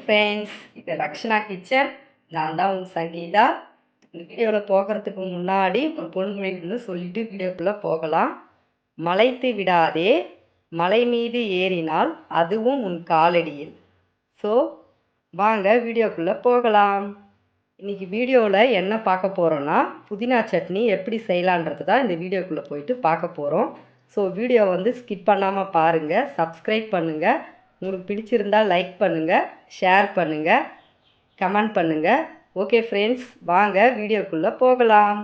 Friends இது Rakshana kitchen நான் தான் உங்கள் சங்கீதா. வீடியோவில் போகிறதுக்கு முன்னாடி ஒரு பொன்மொழின்னு சொல்லிட்டு வீடியோக்குள்ளே போகலாம். மலைத்து விடாதே மலை மீது ஏறினால் அதுவும் உன் காலடியில். ஸோ வாங்க வீடியோக்குள்ளே போகலாம். இன்றைக்கி வீடியோவில் என்ன பார்க்க போகிறோன்னா புதினா சட்னி எப்படி செய்யலான்றது தான் இந்த வீடியோக்குள்ளே போயிட்டு பார்க்க போகிறோம் ஸோ வீடியோ வந்து ஸ்கிப் பண்ணாமல் பாருங்கள் சப்ஸ்கிரைப் பண்ணுங்கள் உங்களுக்கு பிடிச்சிருந்தால் லைக் பண்ணுங்கள் ஷேர் பண்ணுங்கள் கமெண்ட் பண்ணுங்கள் ஓகே ஃப்ரெண்ட்ஸ் வாங்க வீடியோக்குள்ளே போகலாம்.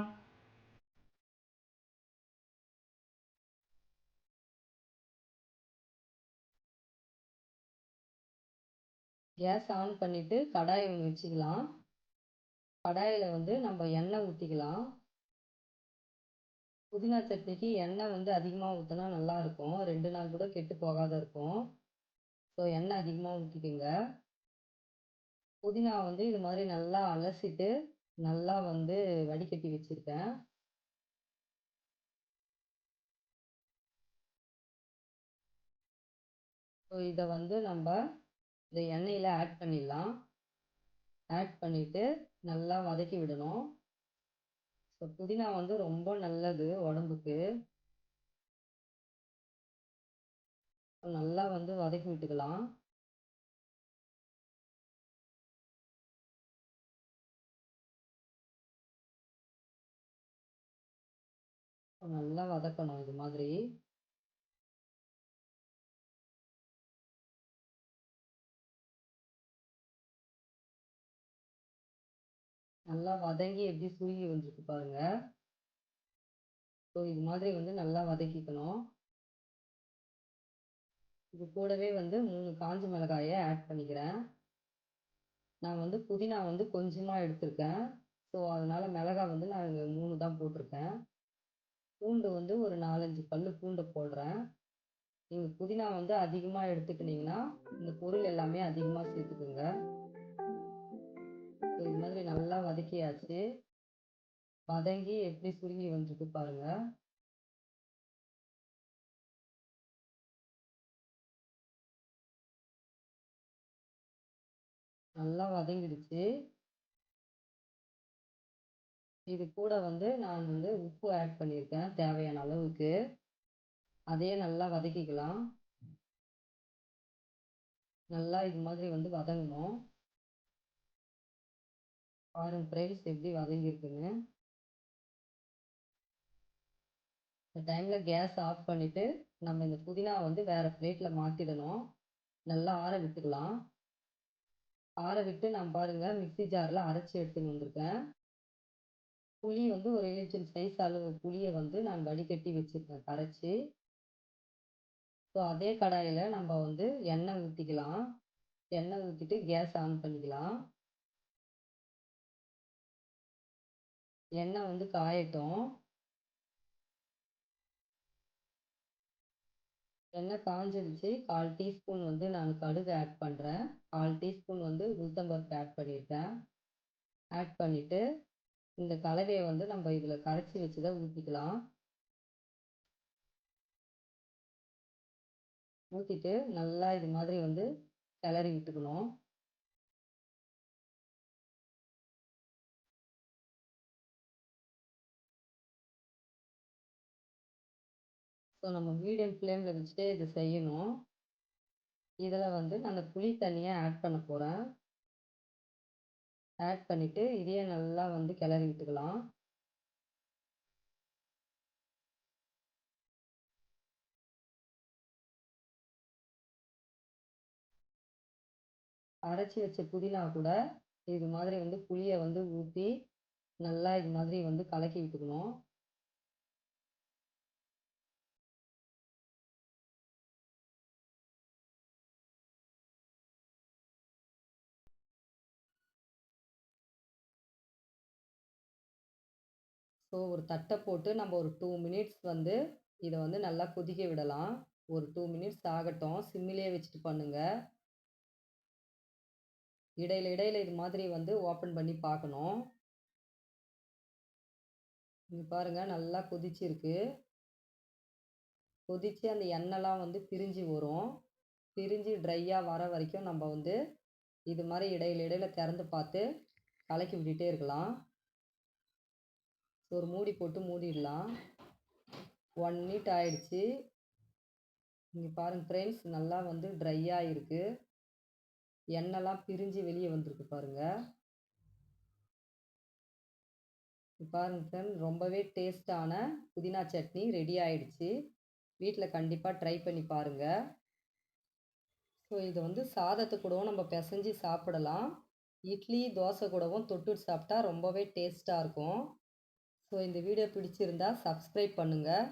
கேஸ் ஆன் பண்ணிவிட்டு கடாயை ஒன்று வச்சுக்கலாம். கடாயில் வந்து நம்ம எண்ணெய் ஊற்றிக்கலாம் புதினா சட்னிக்கு எண்ணெய் வந்து அதிகமாக ஊற்றினா நல்லாயிருக்கும் ரெண்டு நாள் கூட கெட்டு போகாத இருக்கும். ஸோ எண்ணெய் அதிகமாக ஊற்றிக்கோங்க புதினா வந்து இது மாதிரி நல்லா அலசிட்டு நல்லா வந்து வடிகட்டி வச்சுருக்கேன். ஸோ இதை வந்து நம்ம இந்த எண்ணெயில் ஆட் பண்ணிடலாம். ஆட் பண்ணிவிட்டு நல்லா வதக்கி விடணும். ஸோ புதினா வந்து ரொம்ப நல்லது உடம்புக்கு. நல்லா வந்து வதக்கி விட்டுக்கலாம். நல்லா வதக்கணும் இது மாதிரி. நல்லா வதங்கி எப்படி சுருங்கி வந்துருக்கு பாருங்க. ஸோ இது மாதிரி வந்து நல்லா வதக்கிக்கணும். இது கூடவே வந்து மூணு காஞ்ச மிளகாயை ஆட் பண்ணிக்கிறேன். நான் வந்து புதினா வந்து கொஞ்சமாக எடுத்திருக்கேன். ஸோ அதனால் மிளகாய் வந்து நான் மூணு தான் போட்டிருக்கேன். பூண்டு வந்து ஒரு நாலஞ்சு பல் பூண்டை போடுறேன். நீங்கள் புதினா வந்து அதிகமாக எடுத்துக்கிட்டிங்கன்னா இந்த பொருள் எல்லாமே அதிகமாக சேர்த்துக்குங்க. இது மாதிரி நல்லா வதக்கியாச்சு. வதங்கி எப்படி சுருங்கி வந்துருக்கு பாருங்கள் நல்லா வதங்கிடுச்சு. இது கூட வந்து நான் வந்து உப்பு ஆட் பண்ணியிருக்கேன் தேவையான அளவுக்கு. அதே நல்லா வதக்கிக்கலாம். நல்லா இது மாதிரி வந்து வதங்கணும். பாருங்க ஃப்ரைஸ் எப்படி வதங்கியிருக்குன்னு. இந்த டைமில் கேஸ் ஆஃப் பண்ணிவிட்டு நம்ம இந்த புதினா வந்து வேறு பிளேட்டில் மாற்றிடணும் நல்லா ஆற விட்டுக்கலாம் ஆற விட்டு நான் பாருங்கள் மிக்ஸி ஜாரில் அரைச்சி எடுத்துன்னு வந்திருக்கேன். புளி வந்து ஒரு ஏஜென்ட் சைஸ் அளவு புளியை வந்து நான் வடிகட்டி வச்சுருக்கேன் கரைச்சி. ஸோ அதே கடாயில் நம்ம வந்து எண்ணெய் ஊற்றிக்கலாம் எண்ணெய் ஊற்றிட்டு கேஸ் ஆன் பண்ணிக்கலாம். எண்ணெய் வந்து காயட்டும். எண்ணெய் காஞ்சிடுச்சு கால் டீஸ்பூன் வந்து நான் கடுகு ஆட் பண்ணுறேன் கால் டீஸ்பூன் வந்து உளுத்தம்பருப்பு ஆட் பண்ணியிருக்கேன். ஆட் பண்ணிவிட்டு இந்த கலவையை வந்து நம்ம இதில் கரைச்சி வச்சு தான் ஊற்றிக்கலாம் ஊற்றிட்டு நல்லா இது மாதிரி வந்து கிளறி விட்டுக்கணும். ஸோ நம்ம மீடியம் ஃப்ளேமில் வச்சுட்டு இது செய்யணும். இதில் வந்து நான் புளி தண்ணியை ஆட் பண்ண போகிறேன் ஆட் பண்ணிவிட்டு இதையே நல்லா வந்து கிளறி விட்டுக்கலாம். அரைச்சி வச்ச புதினா கூட இது மாதிரி வந்து புளியை வந்து ஊற்றி நல்லா இது மாதிரி வந்து கலக்கி விட்டுக்கணும். ஸோ ஒரு தட்டை போட்டு நம்ம ஒரு டூ மினிட்ஸ் வந்து இதை வந்து நல்லா கொதிக்க விடலாம். ஒரு டூ மினிட்ஸ் ஆகட்டும். சிம்மிலே வச்சுட்டு பண்ணுங்கள் இடையில இடையில இது மாதிரி வந்து ஓப்பன் பண்ணி பார்க்கணும். இங்கே பாருங்கள் நல்லா கொதிச்சிருக்கு. கொதித்து அந்த எண்ணெய்லாம் வந்து பிரிஞ்சு வரும். பிரிஞ்சு ட்ரையாக வர வரைக்கும் நம்ம வந்து இது மாதிரி இடையில இடையில திறந்து பார்த்து கலக்கி விட்டுட்டே இருக்கலாம். ஒரு மூடி போட்டு மூடிடலாம். ஒன் மினிட் ஆயிடுச்சு. இங்கே பாருங்கள் ஃப்ரெண்ட்ஸ் நல்லா வந்து ட்ரையாக இருக்குது எண்ணெய்லாம் பிரிஞ்சு வெளியே வந்திருக்கு பாருங்கள் பாருங்க ஃப்ரெண்ட் ரொம்பவே டேஸ்ட்டான புதினா சட்னி ரெடி ஆயிடுச்சு. வீட்டில் கண்டிப்பாக ட்ரை பண்ணி பாருங்கள் ஸோ இதை வந்து சாதத்து கூடவும் நம்ம பிசைஞ்சு சாப்பிடலாம். இட்லி தோசை கூடவும் தொட்டு சாப்பிட்டா ரொம்பவே டேஸ்ட்டாக இருக்கும். ஸோ இந்த வீடியோ பிடிச்சிருந்தா சப்ஸ்கிரைப் பண்ணுங்கள்